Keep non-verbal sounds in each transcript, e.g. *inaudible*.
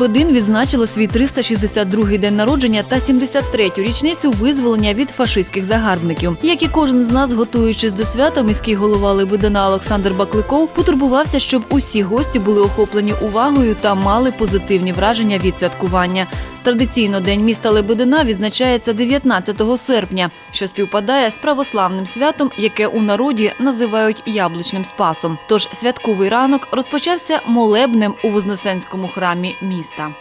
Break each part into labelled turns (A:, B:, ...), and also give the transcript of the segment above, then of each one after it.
A: Лебедин відзначило свій 362-й день народження та 73-ю річницю визволення від фашистських загарбників. Як і кожен з нас, готуючись до свята, міський голова Лебедина Олександр Бакликов потурбувався, щоб усі гості були охоплені увагою та мали позитивні враження від святкування. Традиційно День міста Лебедина відзначається 19 серпня, що співпадає з православним святом, яке у народі називають яблучним спасом. Тож святковий ранок розпочався молебнем у Вознесенському храмі міста. – міста.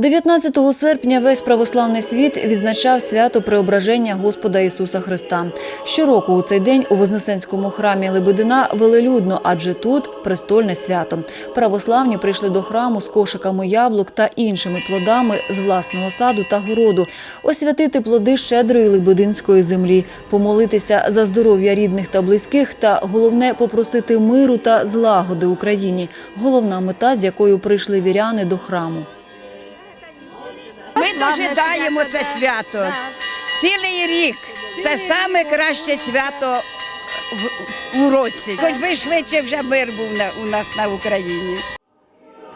A: 19 серпня весь православний світ відзначав свято Преображення Господа Ісуса Христа. Щороку у цей день у Вознесенському храмі Лебедина велелюдно, адже тут престольне свято. Православні прийшли до храму з кошиками яблук та іншими плодами з власного саду та городу, освятити плоди щедрої лебединської землі, помолитися за здоров'я рідних та близьких, та головне попросити миру та злагоди Україні. Головна мета, з якою прийшли віряни до храму.
B: Ми дожидаємо це свято. Цілий рік. Це саме краще свято в, у році. Хоч би швидше вже мир був на, у нас на Україні.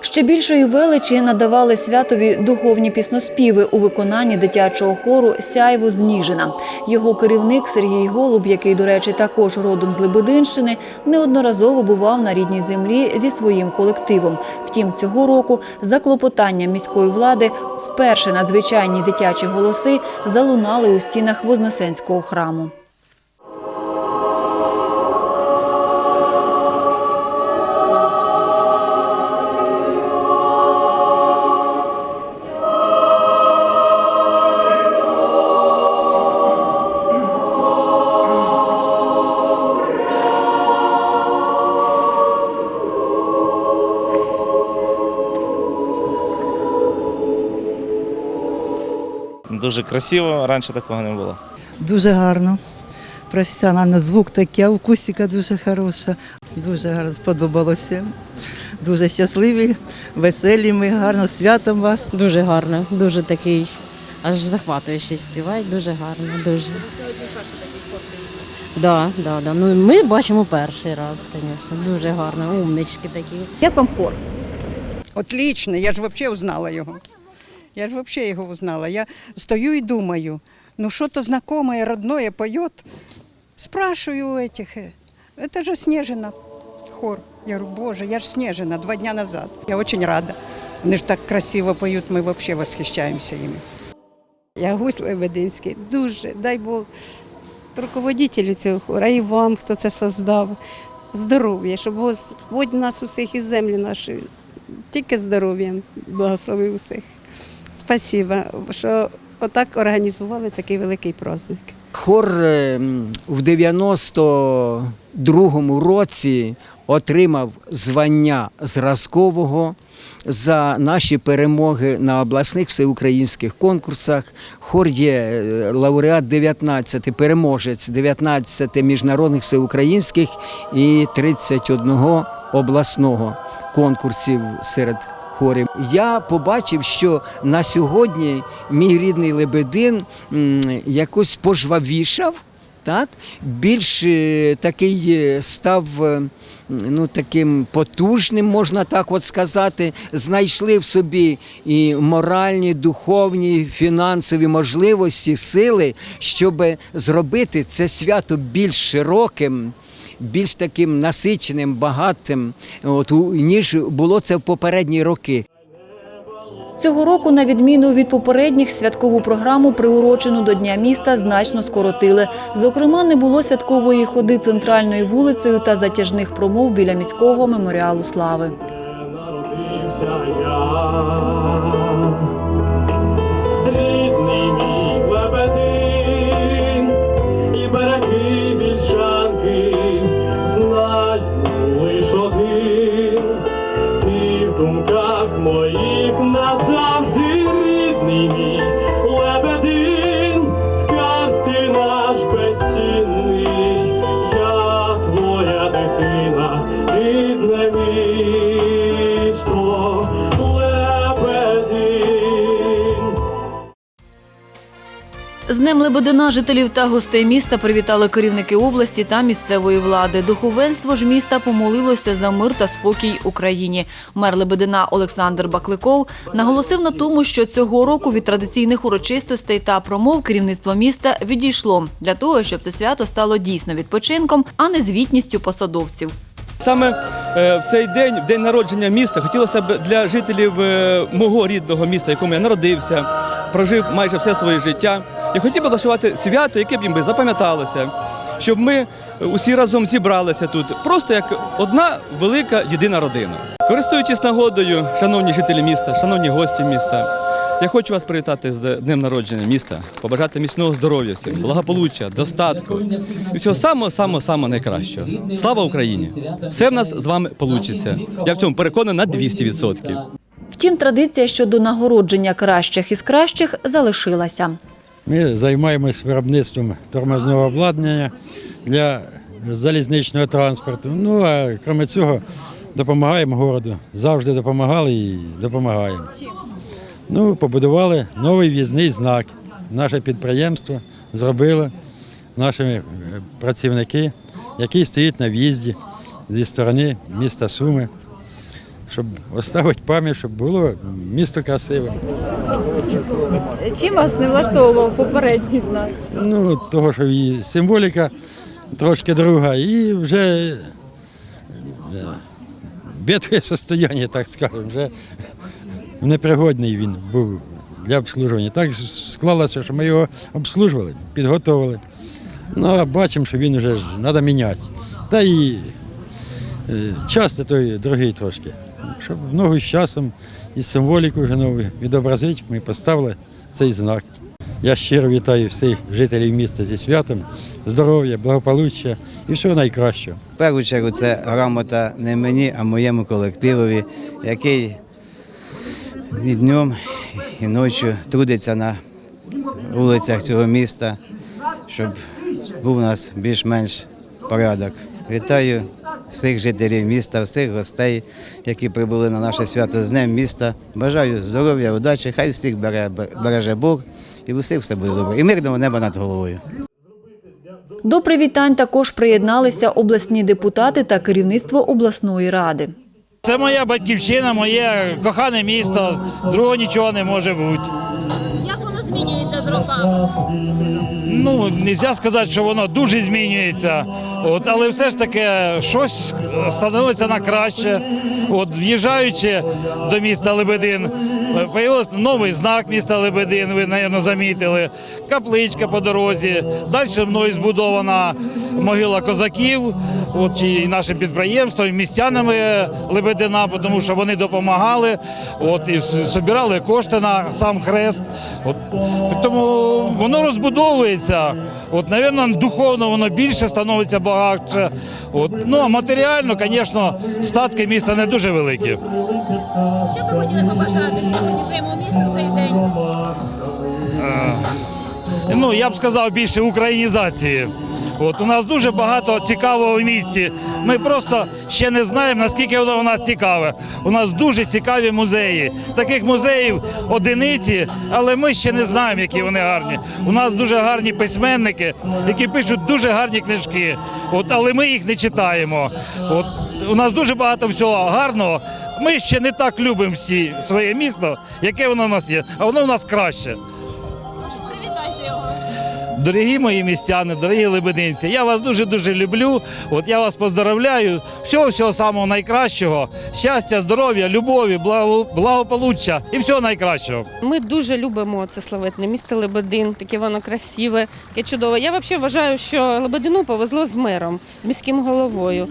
A: Ще більшої величі надавали святові духовні пісноспіви у виконанні дитячого хору Сяйво з Ніжина. Його керівник Сергій Голуб, який, до речі, також родом з Лебединщини, неодноразово бував на рідній землі зі своїм колективом. Втім, цього року за клопотанням міської влади вперше надзвичайні дитячі голоси залунали у стінах Вознесенського храму.
C: Дуже красиво, раніше такого не було.
D: Дуже гарно. Професіонально звук такий, а акустика дуже хороша. Дуже гарно сподобалося. Дуже щасливі, веселі ми, гарно святом вас.
E: Дуже гарно, дуже такий, аж захватуючий співають, дуже гарно, дуже. Да, да, да. Ну, ми бачимо перший раз, звісно. Дуже гарно, умнички такі.
F: Як вам хор?
B: Отлично, я ж взагалі узнала його. Я ж взагалі його узнала. Я стою і думаю, ну що-то знакомое, родное поет. Спрашиваю у этих, э, это же Снежина хор. Я говорю, боже, я ж Снежина два дня назад. Я очень рада. Вони ж так красиво поють, ми взагалі восхищаємося їм.
F: Я гусь Лебединський. Дуже, дай Бог, руководителю цього хора і вам, хто це создав. Здоров'я, щоб Господь нас усіх із землі нашої, тільки здоров'ям благословив усіх. Спасибо, що отак організували такий великий праздник.
G: Хор е, в 92-му році отримав звання зразкового за наші перемоги на обласних всеукраїнських конкурсах. Хор є е, лауреат 19, переможець 19 міжнародних всеукраїнських і 31 обласного конкурсів серед хорів. Я побачив, що на сьогодні мій рідний Лебедин якось пожвавішав. Так, більш е, такий е, став е, ну, таким потужним, можна так от сказати. Знайшли в собі і моральні, духовні, фінансові можливості, сили, щоб зробити це свято більш широким, більш таким насиченим, багатим, от, ніж було це в попередні роки.
A: Цього року, на відміну від попередніх, святкову програму, приурочену до Дня міста, значно скоротили. Зокрема, не було святкової ходи центральною вулицею та затяжних промов біля міського меморіалу слави. З Днем Лебедина жителів та гостей міста привітали керівники області та місцевої влади. Духовенство ж міста помолилося за мир та спокій Україні. Мер Лебедина Олександр Бакликов наголосив на тому, що цього року від традиційних урочистостей та промов керівництво міста відійшло для того, щоб це свято стало дійсно відпочинком, а не звітністю посадовців.
H: Саме е, в цей день, в день народження міста, хотілося б для жителів е, мого рідного міста, якому я народився, прожив майже все своє життя. Я хотів би влаштувати свято, яке б їм би запам'яталося, щоб ми е, усі разом зібралися тут, просто як одна велика єдина родина. Користуючись нагодою, шановні жителі міста, шановні гості міста. Я хочу вас привітати з днем народження міста, побажати міцного здоров'я всім, благополуччя, достатку і всього самого самого самого найкращого. Слава Україні! Все в нас з вами вийде. Я в цьому переконаний на 200%.
A: Втім, традиція щодо нагородження кращих із кращих залишилася.
I: Ми займаємось виробництвом тормозного обладнання для залізничного транспорту. Ну а крім цього, допомагаємо городу. Завжди допомагали і допомагаємо. Ну, побудували новий в'їзний знак. Наше підприємство зробило наші е, працівники, який стоїть на в'їзді зі сторони міста Суми, щоб оставити пам'ять, щоб було місто красиве.
A: Чим вас не влаштовував попередній знак?
I: Ну, того, що і символіка трошки друга, і вже е, состояння, так скажемо, вже непригодний він був для обслужування. Так склалося, що ми його обслужували, підготували. Ну, а бачимо, що він вже треба міняти. Та і е, час той другий трошки. Щоб в ногу з часом і символіку вже нову відобразити, ми поставили цей знак. Я щиро вітаю всіх жителів міста зі святом, здоров'я, благополуччя і всього найкращого.
J: В першу чергу це грамота не мені, а моєму колективові, який і днем, і ночі трудиться на вулицях цього міста, щоб був у нас більш-менш порядок. Вітаю всіх жителів міста, всіх гостей, які прибули на наше свято з Днем міста. Бажаю здоров'я, удачі, хай всіх бере, береже Бог і в усіх все буде добре. І мирного неба над головою.
A: До привітань також приєдналися обласні депутати та керівництво обласної ради.
K: Це моя батьківщина, моє кохане місто. Другого нічого не може бути.
A: Змінюється з роками?
K: Ну, не можна сказати, що воно дуже змінюється. От, але все ж таки щось становиться на краще. От, в'їжджаючи до міста Лебедин, появився новий знак міста Лебедин, ви, мабуть, замітили. Капличка по дорозі. Далі мною збудована могила козаків, от, і нашим підприємством, і містянами Лебедина, тому що вони допомагали от, і збирали кошти на сам хрест. От, тому воно розбудовується. От, навірно, духовно воно більше становиться багатше. От, ну, а матеріально, звісно, статки міста не дуже великі.
A: Що ви хотіли побажати день?
K: ну я б сказав більше українізації. От у нас дуже багато цікавого в місті. Ми просто ще не знаємо, наскільки воно у нас цікаве. У нас дуже цікаві музеї. Таких музеїв одиниці, але ми ще не знаємо, які вони гарні. У нас дуже гарні письменники, які пишуть дуже гарні книжки. От, але ми їх не читаємо. От у нас дуже багато всього гарного. Ми ще не так любимо всі своє місто, яке воно у нас є, а воно у нас краще. Дорогі мої містяни, дорогі лебединці, я вас дуже дуже люблю. От я вас поздравляю. Всього всього самого найкращого. Щастя, здоров'я, любові, благополуччя і всього найкращого.
E: Ми дуже любимо це славетне місто Лебедин, таке воно красиве, таке чудове. Я взагалі вважаю, що Лебедину повезло з мером, з міським головою.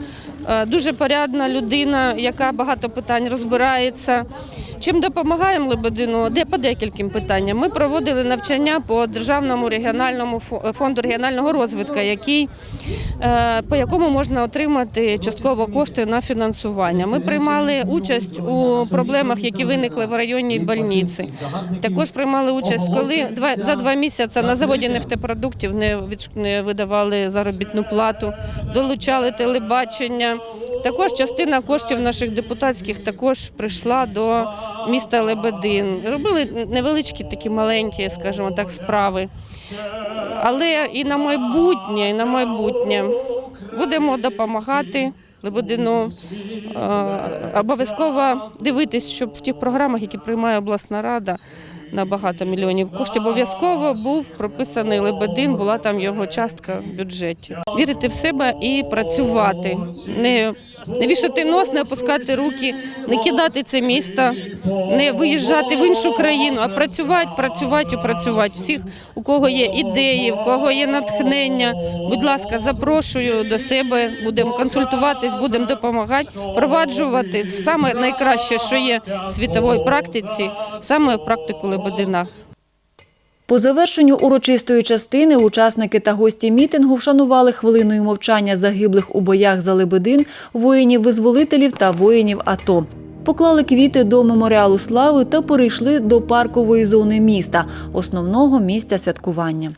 E: Е, Дуже порядна людина, яка багато питань розбирається. Чим допомагаємо Лебедину? Де по декільким питанням. Ми проводили навчання по державному регіональному фо- фонду регіонального розвитку, який е, по якому можна отримати частково кошти на фінансування. Ми приймали участь у проблемах, які виникли в районній больниці. Також приймали участь, коли за два місяці на заводі нефтепродуктів не не видавали заробітну плату, долучали телебачення. Також частина коштів наших депутатських також прийшла до міста Лебедин. Робили невеличкі такі маленькі, скажімо так, справи. Але і на майбутнє, і на майбутнє будемо допомагати Лебедину. Обов'язково дивитись, щоб в тих програмах, які приймає обласна рада на багато мільйонів коштів, обов'язково був прописаний Лебедин, була там його частка в бюджеті. Вірити в себе і працювати. Не не вішати нос, не опускати руки, не кидати це місто, не виїжджати в іншу країну, а працювати, працювати і працювати. Всіх, у кого є ідеї, у кого є натхнення, будь ласка, запрошую до себе, будемо консультуватись, будемо допомагати, впроваджувати саме найкраще, що є в світовій практиці, саме практику Лебедина.
A: По завершенню урочистої частини учасники та гості мітингу вшанували хвилиною мовчання загиблих у боях за Лебедин, воїнів-визволителів та воїнів АТО. Поклали квіти до меморіалу слави та перейшли до паркової зони міста, основного місця святкування.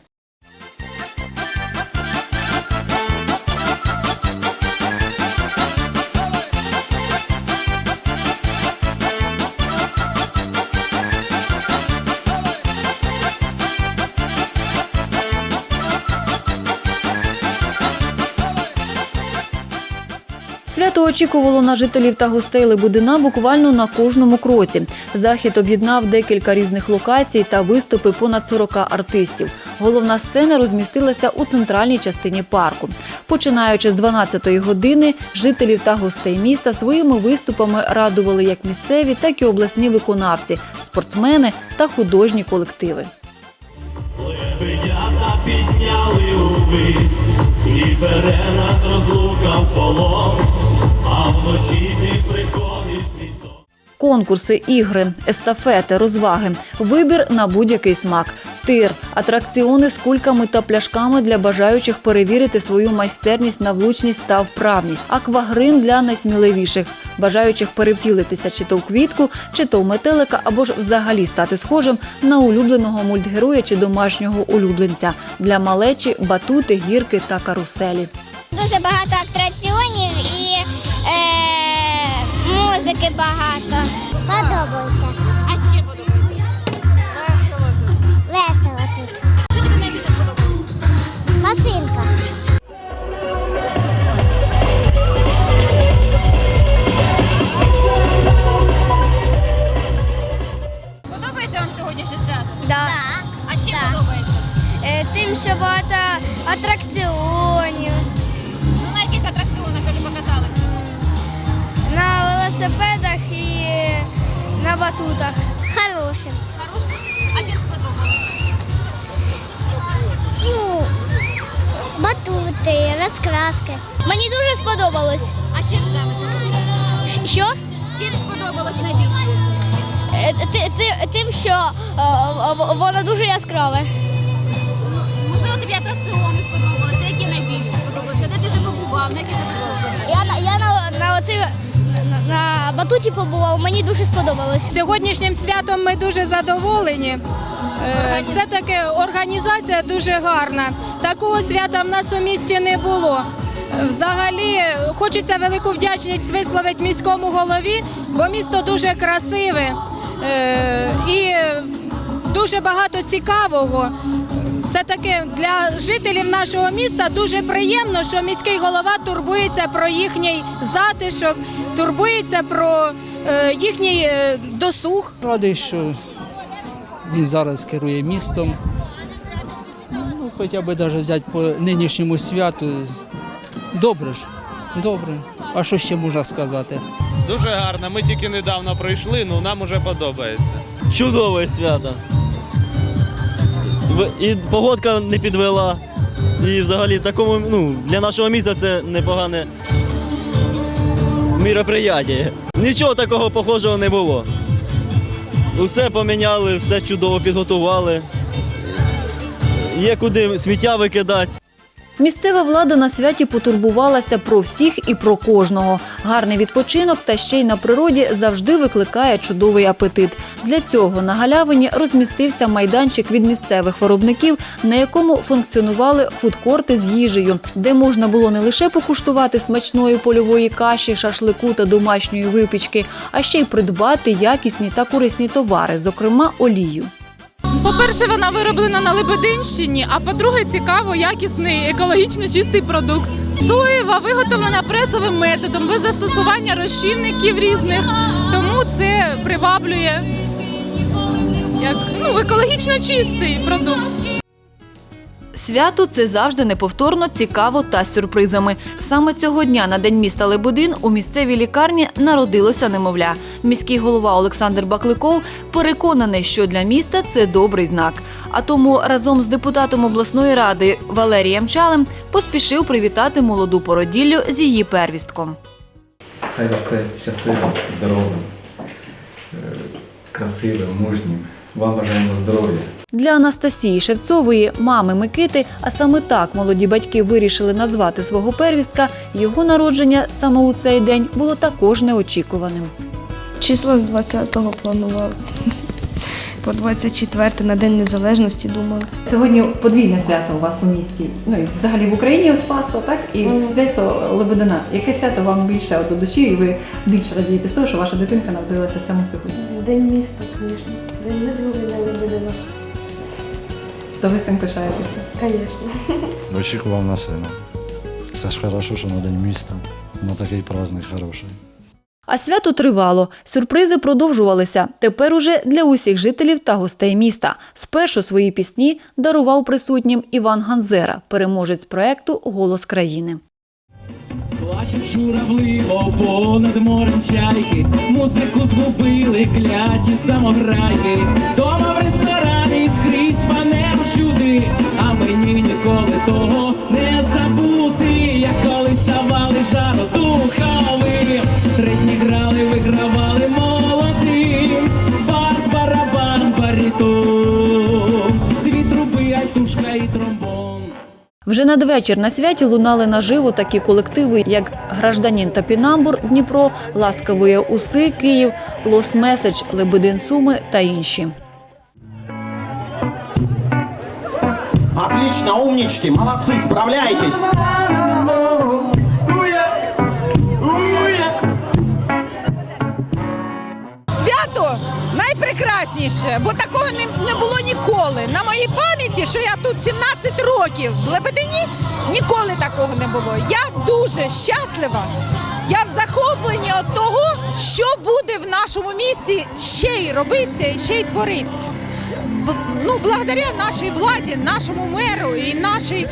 A: Свято очікувало на жителів та гостей Лебедина буквально на кожному кроці. Захід об'єднав декілька різних локацій та виступи понад 40 артистів. Головна сцена розмістилася у центральній частині парку. Починаючи з 12-ї години, жителів та гостей міста своїми виступами радували як місцеві, так і обласні виконавці, спортсмени та художні колективи.
L: Лебедята підняли увись, і бере нас розлука в полон,
A: Конкурси, ігри, естафети, розваги, вибір на будь-який смак, тир, атракціони з кульками та пляшками для бажаючих перевірити свою майстерність на влучність та вправність, аквагрим для найсміливіших, бажаючих перевтілитися чи то в квітку, чи то в метелика, або ж взагалі стати схожим на улюбленого мультгероя чи домашнього улюбленця. Для малечі батути, гірки та каруселі.
M: Дуже багато атракціонів музики багато. Подобається.
N: А чим подобається?
M: Весело тут.
N: Що тобі найбільше сподобалося?
M: Машинка.
N: Подобається вам сьогоднішнє свято?
M: Да.
N: А чим
M: Так.
N: подобається?
M: Е, тим, що багато атракціонів.
N: Ну, на яких атракціонах?
M: На велосипедах і на батутах. Хорошим.
N: Хороше? А чим сподобалося?
M: Ну, батути, розкраски. Мені дуже сподобалось.
N: А чим саме сподобалося?
M: Що?
N: Чим сподобалось найбільше?
M: Е, Тим, що воно дуже яскраве.
N: Можливо, тобі атракціони сподобалися? Які найбільше сподобалися? Де ти вже побував? На яких атракціонах?
M: Я, на- я на, на, на батуті побував, мені дуже сподобалось.
O: Сьогоднішнім святом ми дуже задоволені. Е, Все-таки організація дуже гарна. Такого свята в нас у місті не було. Взагалі хочеться велику вдячність висловити міському голові, бо місто дуже красиве е, і дуже багато цікавого. Все-таки для жителів нашого міста дуже приємно, що міський голова турбується про їхній затишок, турбується про е, їхній е, досуг.
P: Радий, що він зараз керує містом. Ну, хоча б навіть взяти по нинішньому святу. Добре ж, добре. А що ще можна сказати?
Q: Дуже гарно. Ми тільки недавно пройшли, ну нам уже подобається.
R: Чудове свято. І погодка не підвела. І взагалі в такому, ну, для нашого міста це непогане міроприяття. Нічого такого похожого не було. Усе поміняли, все чудово підготували. Є куди сміття викидати.
A: Місцева влада на святі потурбувалася про всіх і про кожного. Гарний відпочинок та ще й на природі завжди викликає чудовий апетит. Для цього на галявині розмістився майданчик від місцевих виробників, на якому функціонували фудкорти з їжею, де можна було не лише покуштувати смачної польової каші, шашлику та домашньої випічки, а ще й придбати якісні та корисні товари, зокрема олію.
O: По-перше, вона вироблена на Лебединщині, а по-друге, цікаво, якісний, екологічно чистий продукт. Соєва виготовлена пресовим методом без застосування розчинників різних, тому це приваблює як ну, екологічно чистий продукт.
A: Свято це завжди неповторно цікаво та з сюрпризами. Саме цього дня на день міста Лебедин у місцевій лікарні народилося немовля. Міський голова Олександр Бакликов переконаний, що для міста це добрий знак. А тому разом з депутатом обласної ради Валерієм Чалем поспішив привітати молоду породіллю з її первістком.
S: Хай росте щасливим, здоровим, е, красивим, мужнім. Вам бажаємо здоров'я.
A: Для Анастасії Шевцової, мами Микити, а саме так молоді батьки вирішили назвати свого первістка, його народження саме у цей день було також неочікуваним.
T: Число з 20-го планували. По 24 на День Незалежності думали.
A: Сьогодні подвійне свято у вас у місті. Ну і взагалі в Україні у Спасо, так і
T: Мгм.
A: свято Лебедина. Яке свято вам більше от до душі, і ви більше радієте з того, що ваша дитинка народилася саме сьогодні?
T: День міста, звісно. День визволення Лебедина.
A: То ви цим пишаєтеся?
T: Звісно. *laughs*
U: Очікував на сина. Це ж хорошо, що на день міста. На такий праздник хороший.
A: А свято тривало. Сюрпризи продовжувалися. Тепер уже для усіх жителів та гостей міста. Спершу свої пісні дарував присутнім Іван Ганзера, переможець проекту Голос країни.
L: Плачуть журавливо понад морем чайки, музику згубили кляті самограйки. Чути, а мені ніколи того не забути, як коли ставали жародухами, третні грали, вигравали молодим, бас, барабан, баритон, дві труби, альтушка і тромбон.
A: Вже надвечір на святі лунали наживо такі колективи, як Гражданін Тапінамбур Дніпро, Ласкової Уси Київ, Лос Меседж Лебедин Суми та інші.
V: Отлично, умнички, молодцы, справляетесь.
W: Свято найпрекрасніше, бо такого не, не було ніколи. На моїй пам'яті, що я тут 17 років в Лебедині, ніколи такого не було. Я дуже щаслива. Я в захопленні від того, що буде в нашому місті ще й робиться, ще й твориться Б- Ну, благодаря нашій владі, нашому меру і нашій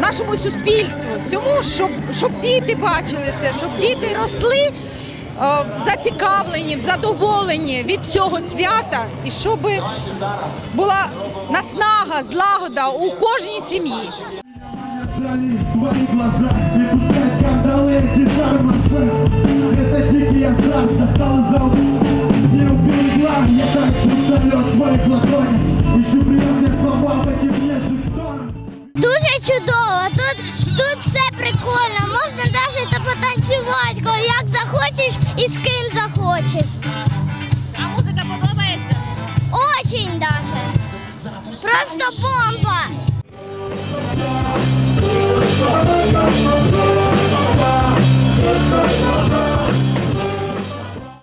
W: нашому суспільству, всьому, щоб, щоб діти бачили це, щоб діти росли е, зацікавлені, в задоволені від цього свята, і щоб була наснага, злагода у кожній сім'ї.
L: Твои глаза и пускать кандалы эти тормоза Это дикий азарт, достал из Не уберегла, я
M: Дуже чудово. Тут, тут все прикольно. Можна навіть потанцювати, коли як захочеш і з ким захочеш.
N: А музика подобається?
M: Очень даже. Просто бомба.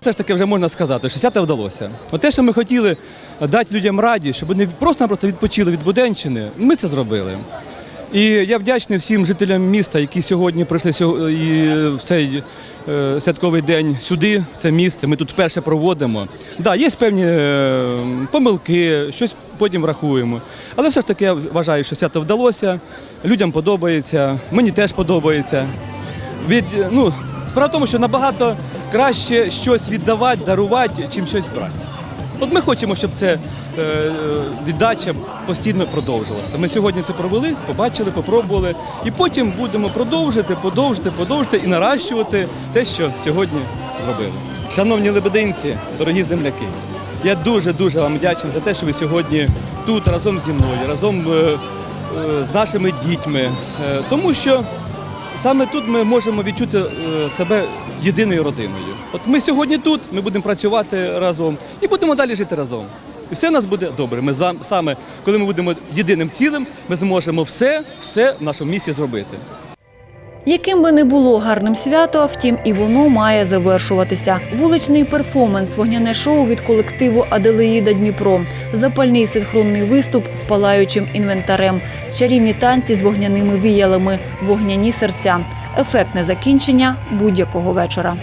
H: Все ж таки вже можна сказати, що свято вдалося. От те, що ми хотіли дати людям раді, щоб вони просто-напросто відпочили від Буденщини, ми це зробили. І я вдячний всім жителям міста, які сьогодні прийшли сьо- і в цей е, святковий день сюди, в це місце. Ми тут вперше проводимо. Да, є певні е, помилки, щось потім врахуємо. Але все ж таки я вважаю, що свято вдалося, людям подобається, мені теж подобається. Від, ну, справа в тому, що набагато краще щось віддавати, дарувати, чим щось брати. От ми хочемо, щоб це е, віддача постійно продовжилася. Ми сьогодні це провели, побачили, попробували, і потім будемо продовжити, подовжити, подовжити і наращувати те, що сьогодні зробили. Шановні лебединці, дорогі земляки, я дуже дуже вам вдячний за те, що ви сьогодні тут разом зі мною, разом е, е, з нашими дітьми, тому що саме тут ми можемо відчути е, себе єдиною родиною. От ми сьогодні тут, ми будемо працювати разом і будемо далі жити разом. І все у нас буде добре. Ми саме, коли ми будемо єдиним цілим, ми зможемо все, все в нашому місті зробити.
A: Яким би не було гарним свято, втім і воно має завершуватися. Вуличний перформанс, вогняне шоу від колективу Аделеїда Дніпро, запальний синхронний виступ з палаючим інвентарем, чарівні танці з вогняними віялами, вогняні серця, ефектне закінчення будь-якого вечора.